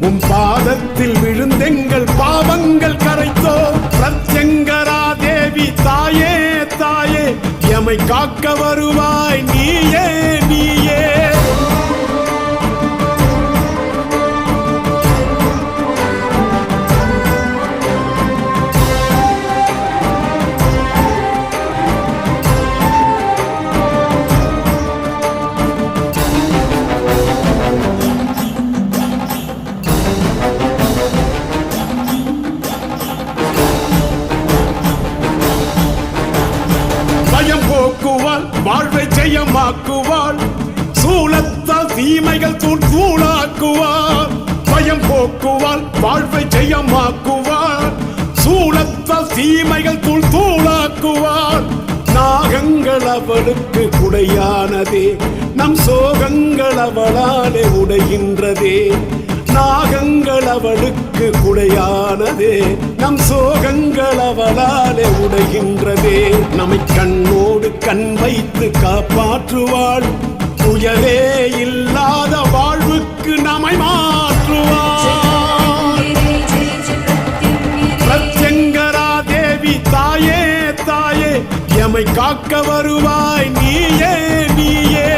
உம் பாதத்தில் விழுந்தெங்கள் பாவங்கள் கரைத்தோ. பிரத்யங்கரா தேவி தாயே தாயே எமை காக்க வருவாய் நீயே. நீயே வாழ்வை ஜெயமாக்குவாள் சூலத்தால் தீமைகள் தூள் தூளாக்குவாள் பயம் போக்குவாள் வாழ்வை ஜெயமாக்குவாள் சூலத்தால் தீமைகள் தூள் தூளாக்குவாள் நாகங்கள் அவளுக்கு குடையானதே நம் சோகங்கள் அவளாலே உடைகின்றதே. நாகங்கள் அவளுக்கு குடையானதே நம் சோகங்கள் அவளாலே உடைகின்றதே. நம்மை கண்ணோடு கண் வைத்து காப்பாற்றுவாள் புயலே இல்லாத வாழ்வுக்கு நம்மை மாற்றுவாள். பிரத்யங்கரா தேவி தாயே தாயே எமை காக்க வருவாய் நீயே நீயே.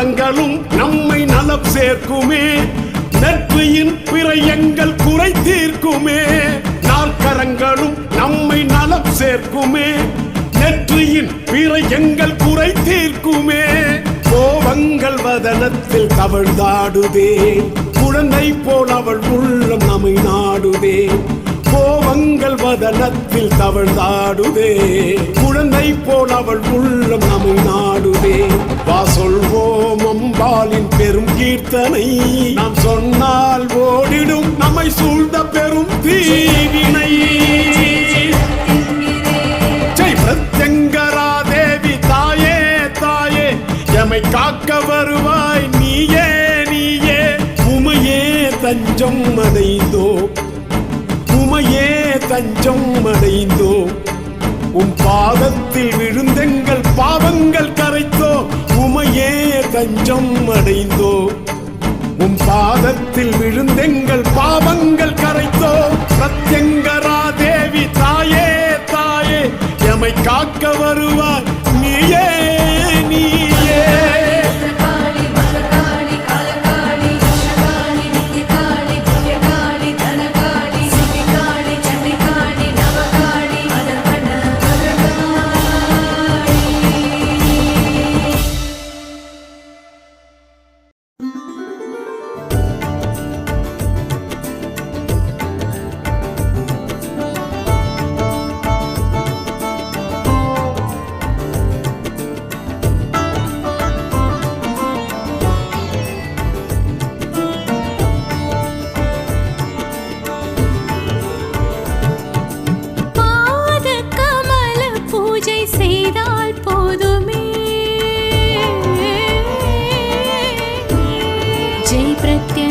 நாற்கரங்களும் நம்மை நலம் சேர்க்குமே. நெற்றியின் பிறையங்கள் குறை தீர்க்குமே நாற்கரங்களும் நம்மை நலம் சேர்க்குமே. நெற்றியின் பிறையங்கள் குறை தீர்க்குமே கோபங்கள் வதனத்தில் கவிழ்ந்தாடுதே குழந்தை போல் அவள் உள்ளம் நம்மை நாடுதே. கோபங்கள் வதனத்தில் தவழ்ந்தாடுதே. குழந்தை போல் அவள் உள்ளம் நம்மை நாடுதே. வா பெரும் கீர்த்தனை. நாம் சொன்னால் ஓடிடும் நம்மை சூழ்ந்த பெரும் தீவினை. பிரத்யங்கரா தேவி தாயே தாயே. எமை காக்க வருவாய் நீயே நீயே. உமையே தஞ்சம் அடைந்தோ. உமையே தஞ்சம் அடைந்தோ. உம் பாதத்தில் விழுந்தெங்கள் பாவங்கள் கரைத்தோ. உமையே தஞ்சம் அடைந்தோ உம் பாதத்தில் விழுந்தெங்கள் பாவங்கள் கரைத்தோ? சத்யங்கரா தேவி தாயே தாயே எமை காக்க வரும் de pretensão.